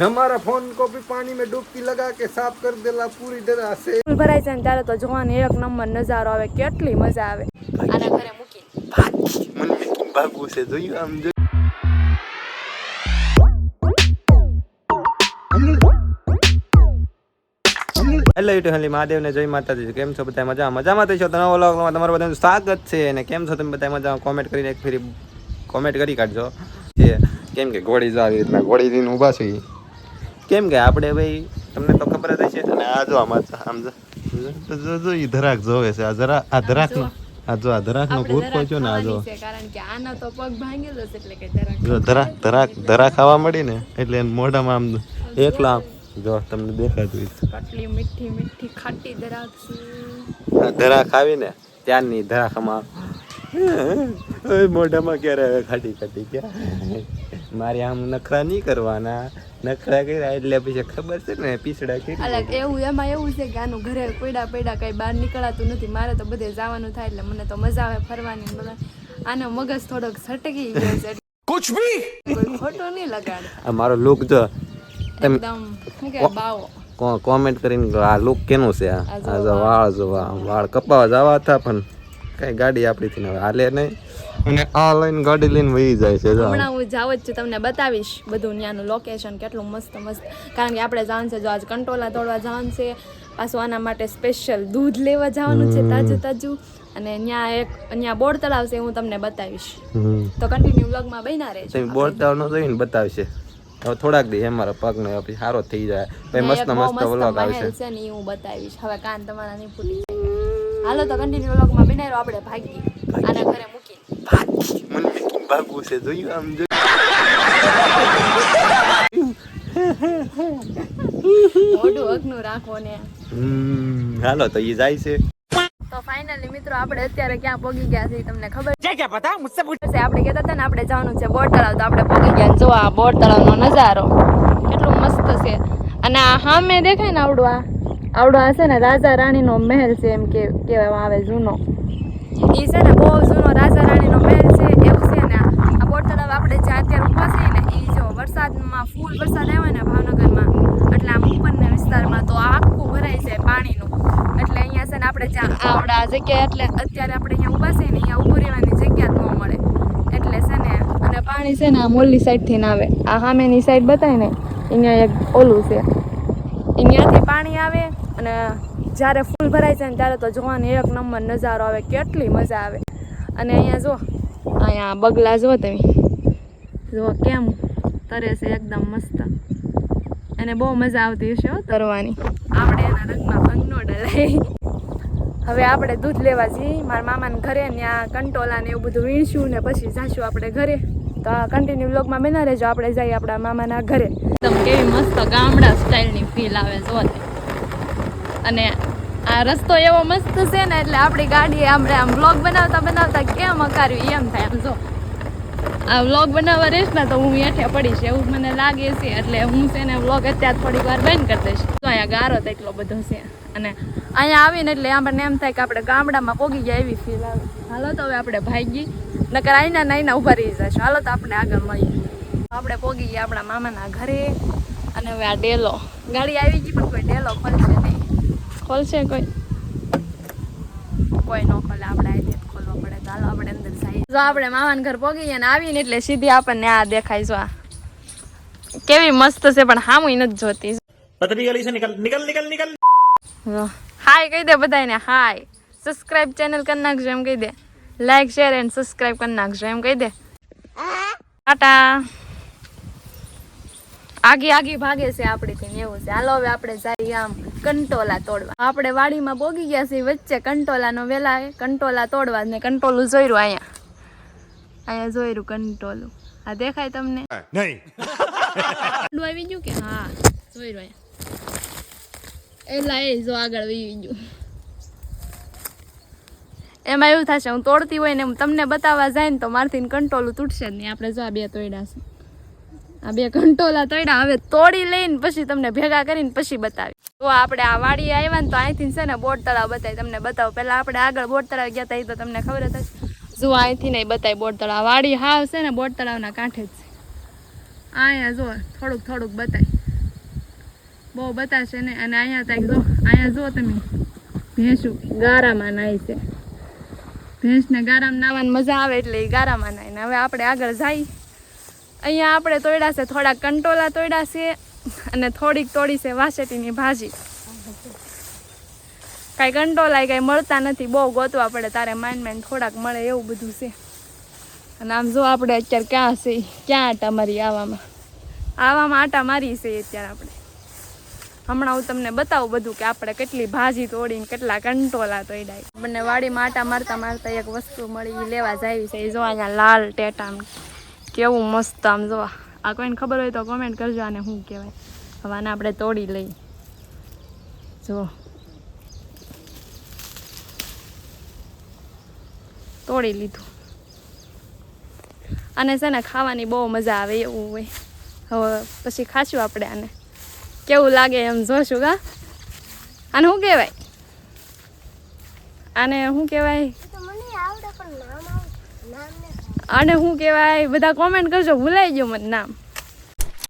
हमारा फोन को भी पानी में डुबकी लगा के साफ कर देला पूरी तरह से ફૂલ ભરાય છે ને ત્યારે તો જોવાની એક નંબર નજારો આવે કેટલી મજા આવે આના ઘરે મૂકી મને કેમ ભાગવું છે જોયું આમ જો હેલો યુટ્યુબ હેલી મહાદેવને જય માતાજી કેમ છો બધા મજા મજામાં થઈ છો તો નવા વ્લોગમાં તમારું બધાનું સ્વાગત છે અને કેમ છો તમે બધા મજામાં કોમેન્ટ કરીને એક ફેરી કોમેન્ટ કરી કાઢજો કે કેમ કે ઘોડી જો આવી રીતના ઘોડી લઈને ઊભા છે ઈ. કેમ કે આપણે ભાઈ તમને તો ખબર જ હશે. અને આ જો આમાં આમ જો. જો- જો જો ધરાક જોવે છે. આ જરા આ ધરાકનો આ જો આ ધરાક નો ભૂત પહોંચ્યો ને આ જો. કારણ કે આનો તો પગ ભાંગેલો છે એટલે કે ધરાક. જો ધરાક ધરાક ધરાક ખાવા મળી ને એટલે મોઢામાં આમ એકલા આમ જો તમને દેખાતું હોય તો. મીઠી મીઠી ખાટી ધરાક છે. આ ધરાક ખાવી ને ત્યારની ધરાખામાં ઓય મોઢામાં ક્યારે ખાટી ખાટી ક્યાં મારે આમ નખરા નહીં કરવાના. નખરા કર્યા એટલે પછી ખબર છે ને પીસડા કરી અલગ એવું એમાં એવું છે કે આનું ઘરે પૈડા પૈડા કઈ બહાર નીકળાતું નથી. મારે તો બધે જવાનું થાય એટલે મને તો મજા આવે ફરવાની બધા આનો મગજ થોડોક સટકી ગયો છે. કુછ ભી? ખોટો નહીં લગાડ આ મારો લુક તો એકદમ શું કે બાવો. કોમેન્ટ કરીને આ લુક કેનું છે? આ આ જો વાળ. જો વાળ. કપાવા જવા હતા પણ કઈ ગાડી આપણીથી હવે હાલે નહીં. અને આ લઈને ગાડી લઈને વહી જાય છે હમણાં હું જાવ જ છું તમને બતાવીશ બધું ત્યાંનું લોકેશન કેટલું મસ્ત મસ્ત. કારણ કે આપણે જવાનું છે જો આજ કંટોલા તોડવા જવાનું છે પાછું આના માટે સ્પેશિયલ દૂધ લેવા જવાનું છે તાજું તાજું. અને ત્યાં એક ત્યાં બોર તળાવ છે હું તમને બતાવીશ. તો કન્ટિન્યુ વ્લોગમાં બન્યા રહેજો. બોર તળાવ નો જોઈને બતાવશે. હવે થોડાક દી અમારા પગ ને પછી સારો થઈ જાય. પછી મસ્ત મસ્ત વ્લોગ આવશે. છે ને હું બતાવીશ. હવે કાન તમારા નહીં ફૂટી. જાય હાલો તો કન્ટિન્યુ વ્લોગમાં બન્યા રહો આપણે ભાગી કેમ ભાગવું છે જોયું આમ જો મોઢું અગનું રાખો ને. હમ, હાલો તો એ જાય છે. તો ફાઇનલી મિત્રો આપણે અત્યારે ક્યાં પોગી ગયા છે તમને ખબર છે? ક્યાં પતા મુझसे પૂછે. આપણે કહેતા હતા ને આપણે જવાનું છે બોટ તળાવ તો આપણે પોગી ગયા જો આ બોટ તળાવનો નજારો. કેટલો મસ્ત છે. અને આ સામે દેખાય ને આવડું આ. આવડું આ છે ને રાજા રાણીનો મહેલ છે એમ કે કહેવામાં આવે જૂનો. એ છે ને બહુ જૂનો રાજા રાણીનો મહેલ છે એવું છે ને આ બોટ તળાવ આપણે જ્યાં અત્યારે ઊભા છીએ ને એ જો વરસાદમાં ફૂલ વરસાદ આવ્યો ને ભાવનગરમાં, એટલે આમ ઉપરના વિસ્તારમાં તો આખું ભરાઈ જાય પાણીનું. એટલે અહીંયા છે ને આપણે જ્યાં આવડા જગ્યાએ એટલે અત્યારે આપણે અહીંયા ઊભા છે ને અહીંયા ઊભું રહેવાની જગ્યા જ ન મળે. એટલે છે ને અને પાણી છે ને આ મોલી સાઈડથી ના આવે. આ સામેની સાઈડ બતાય ને, અહીંયા એક ઓલું છે. અહીંયાથી પાણી આવે અને જ્યારે ફૂલ ભરાય છે ને ત્યારે તો જોવાની એક નંબર નજારો આવે, કેટલી મજા આવે. અને અહીંયા જો, અહીંયા બગલા જો તમે. જો કેમ તરે છે એકદમ મસ્ત. એને બહુ મજા આવતી હશે તરવાની આપણે એના રંગમાં ભંગ ન ડલાય. હવે આપણે દૂધ લેવા જઈએ મારા મામાને ઘરે ત્યાં કંટોલા ને એવું બધું વીણશું ને પછી જાશું આપણે ઘરે. તો આ કન્ટિન્યુ બ્લોગમાં બના રહેજો. આપણે જઈએ આપણા મામાના ઘરે. એકદમ કેવી મસ્ત ગામડા સ્ટાઇલની ફીલ આવે જો અને આ રસ્તો એવો મસ્ત છે ને એટલે આપણી ગાડી આપણે આમ વ્લોગ બનાવતા બનાવતા કેમ અકાર્યું? એમ થાય આમ જો. આ વ્લોગ બનાવવા રહીશ ને તો હું હેઠે પડીશ એવું મને લાગે છે એટલે હું છે ને વ્લોગ અત્યારે થોડીક વાર બંધ કરી દઈશ. તો અહીંયા ગારો તો એટલો બધો છે. અને અહીંયા આવીને એટલે આપણને એમ થાય કે આપણે ગામડામાં પોગી ગયા એવી ફીલ આવે. હાલો તો હવે આપણે ભાગી. નકર આઈના નાઈના ઊભા રહી જશું. હાલો તો આપણે આગળ મળીએ. આપણે પોગી ગયા આપણા મામાના ઘરે. અને હવે આ ડેલો. ગાડી આવી ગઈ પણ કોઈ ડેલો ખોલશે નહીં. ખોલશે કોઈ. કોઈ ન ખોલે આપણે ચાલો આપણે અંદર જઈએ જો આપણે મામાન ઘર પોગી ને આવીને એટલે સીધી આપણને આ દેખાય જો કેવી મસ્ત છે પણ હામુઈ નથી જોતી. પતરી ગલી છે નિકલ નિકલ નિકલ નિકલ હાય કહી દે બધાને હાય. સબસ્ક્રાઇબ ચેનલ કરી નાખજો એમ કહી દે. લાઈક શેર એન્ડ સબસ્ક્રાઇબ કરી નાખજો એમ કહી દે. ટાટા. આગે આગે ભાગે છે આપણીથી ને એવું છે. હાલો હવે આપણે જઈએ આમ કંટોલા તોડવા. આપણે વાડીમાં બોગી ગયા છીએ વચ્ચે કંટોલાનો વેલા કંટોલા તોડવા ને કંટોલું જોયું અહીંયા. અહીંયા જોયું કંટોલું. આ દેખાય તમને? નહીં. આવી ગયું કે? હા જોયું અહીંયા. એલા એ જો આગળ વહી ગયું. એમાં એવું થશે હું તોડતી હોય ને હું તમને બતાવવા જાય ને તો મારથી કંટોલું તૂટશે જ નહીં. આપણે જો આ બે તોડ્યા છે. આ બે કંટોલા તળ્યા, હવે તોડી લઈને પછી તમને ભેગા કરીને પછી બતાવી તો આપણે આ વાડી આવ્યા ને તો અહીંથી છે ને બોટ તળાવ બતાવી, તમને બતાવો. પહેલાં આપણે આગળ બોટ તળાવ ગયા હતા એ તો તમને ખબર જ જો અહીંથી નહીં બતાવી બોટ તળાવ. વાડી હાવ છે ને બોટ તળાવના કાંઠે જ છે. અહીંયા જો, થોડુંક થોડુંક બતાવી બહુ બતાશે ને અને અહીંયા ત્યાં જો, અહીંયા જો તમે, ભેંસું ગારામાં નાય છે. ભેંસને ગારામાં નાવાની મજા આવે એટલે એ ગારામાં નાય. હવે આપણે આગળ જઈ અહીંયા આપણે તોડ્યા છે, થોડાક કંટોલા તોડ્યા છે અને થોડીક તોડી છે વાસેટીની ભાજી. કાંઈ કંટોલાય કાંઈ મળતા નથી, બહુ ગોતવા પડે તારે માઇન્ડ માંડ થોડાક મળે એવું બધું છે. અને આમ જો આપણે અત્યારે ક્યાં છે, ક્યાં આટા મારી આવામાં? આવામાં આટા મારી છે અત્યારે આપણે. હમણાં હું તમને બતાવું બધું કે આપણે કેટલી ભાજી તોડીને કેટલા કંટોલા તોડ્યા બંને વાડીમાં આટા મારતા મારતા એક વસ્તુ મળી લેવા જાય છે એ જો અહીંયા લાલ ટેટામ કેવું મસ્ત આમ જો, આ કોઈને ખબર હોય તો કોમેન્ટ કરજો આને શું કહેવાય. હવે આને આપણે તોડી લઈ. જો. તોડી લીધું. અને છે ને ખાવાની બહુ મજા આવે એવું હોય. હવે પછી ખાશું આપણે આને. કેવું લાગે એમ જોશું કા આને શું કહેવાય? આને શું કહેવાય? આને શું કહેવાય? બધા કોમેન્ટ કરજો, ભૂલાઈ ગયું મને નામ.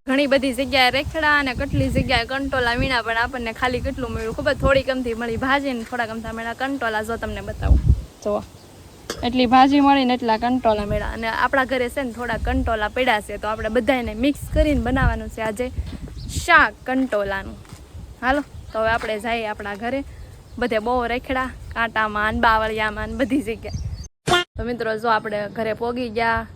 ઘણી બધી જગ્યાએ રેખડા અને કેટલી જગ્યાએ કંટોલા વીણા, પણ આપણને ખાલી કેટલું મળ્યું? ખૂબ થોડી કમથી મળી ભાજી ને થોડા કમતા મળ્યા. કંટોલા જો તમને બતાવું. જો એટલી ભાજી મળી ને એટલા કંટોલા મળ્યા. અને આપણા ઘરે છે ને થોડા કંટોલા પડ્યા છે, તો આપણે બધાને મિક્સ કરીને બનાવવાનું છે આજે શાક કંટોલાનું. હાલો, તો હવે આપણે જઈએ આપણા ઘરે. બધે બહુ રેખડા, કાંટામાં બાવળિયામાં ને બધી જગ્યાએ. તો મિત્રો જો આપણે ઘરે પોગી ગયા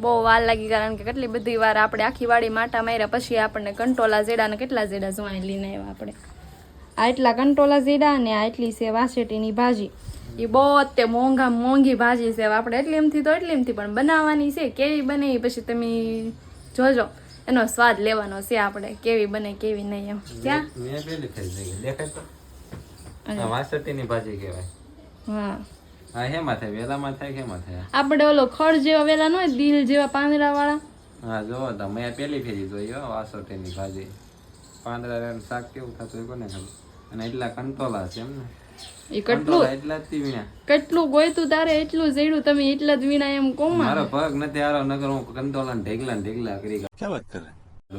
બહુ વાર લાગી કારણ કે કેટલી બધી વાર આપણે આખી વાડી માટા માર્યા પછી આપણને કંટોલા જેડા ને કેટલા જેડા જોવાય લઈને આવ્યા આપણે. આ એટલા કંટોલા જેડા ને આ એટલી છે વાસેટીની ભાજી. એ બહુ તે મોંઘા મોંઘી ભાજી છે. આપણે એટલી એમથી તો એટલી એમથી પણ બનાવવાની છે. કેવી બને એ પછી તમે જોજો. એનો સ્વાદ લેવાનો છે આપણે કેવી બને કેવી નહીં એમ. ક્યાં? મેં પેલી ખાઈ દેખાય તો. આ ભાજી કહેવાય. હા. આ હેમાં થાય વેલામાં થાય કે થાય? આપણે ઓલો ખડ જેવા વેલા ન હોય દિલ જેવા પાંદડા વાળા હા જો તમે પેલી ફેરી જોઈ હો વાસટીની ભાજી. પાંદડા શાક કેવું થતું એ કોને ખબર? અને એટલા કંટોલા છે એમ ને. એ કેટલું? એટલા જ વીણા કેટલું ગોયતું તારે એટલું જેડું તમે એટલા જ વીણા એમ કોમ મારો પગ નથી આરો નગર હું કંટોલા ને ઢેગલા ને ઢેગલા કરી ક્યાં વાત કરે?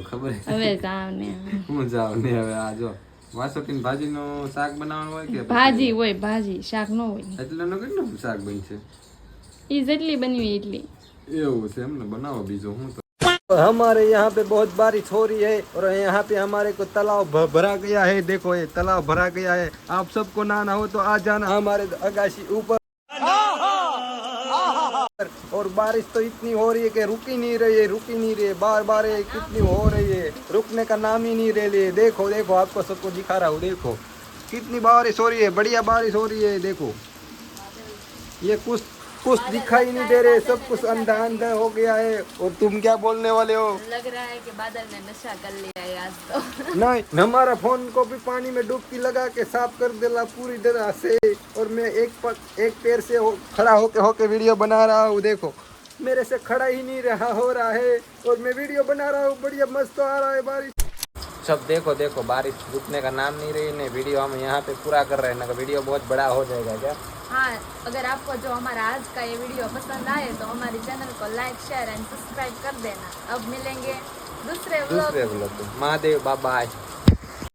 ખબર છે? હવે જાવ ને. હું જાઉં ને હવે આ જો. વાસોટીની ભાજીનું શાક બનાવવાનું હોય કે ભાજી હોય ભાજી શાક ન હોય એટલાનું કેટલું શાક બનશે એ જેટલી બનવી એટલી એવું છે એમ ને બનાવો બીજું હું तो हमारे यहाँ पे बहुत बारिश हो रही है और यहाँ पे हमारे को तालाब भ- भरा गया है देखो ये तालाब भरा गया है आप सबको नहाना हो तो आ जाना हमारे अगाशी ऊपर और बारिश तो इतनी हो रही है कि रुकी नहीं रही है, रुकी नहीं रही है। बार बार ये कितनी हो रही है। रुकने का नाम ही नहीं रह रही है। देखो देखो, आपको सबको दिखा रहा हूँ, देखो। कितनी बारिश हो रही है, बढ़िया बारिश हो रही है, देखो। ये कुछ कुछ दिखाई नहीं दे रहे सब कुछ अंधा अंधा हो गया है। और तुम क्या बोलने वाले हो? लग रहा है कि बादल ने नशा कर लिया है आज तो। नहीं हमारा फ़ोन को भी पानी में डुबकी लगा के साफ़ कर देला पूरी तरह से। और मैं एक पर, एक पैर से हो, खड़ा होके होके वीडियो बना रहा हूँ देखो। मेरे से खड़ा ही नहीं रहा हो रहा है। और मैं वीडियो बना रहा हूँ बढ़िया मस्त आ रहा है बारिश। सब देखो देखो बारिश रुकने का नाम नहीं रही ने वीडियो हम यहाँ पे पूरा कर रहे हैं ना वीडियो बहुत बड़ा हो जाएगा क्या हाँ अगर आपको जो हमारा आज का ये वीडियो पसंद आए तो हमारे चैनल को लाइक शेयर एंड सब्सक्राइब कर देना अब मिलेंगे दूसरे व्लॉग दूसरे ब्लॉग महादेव बाबा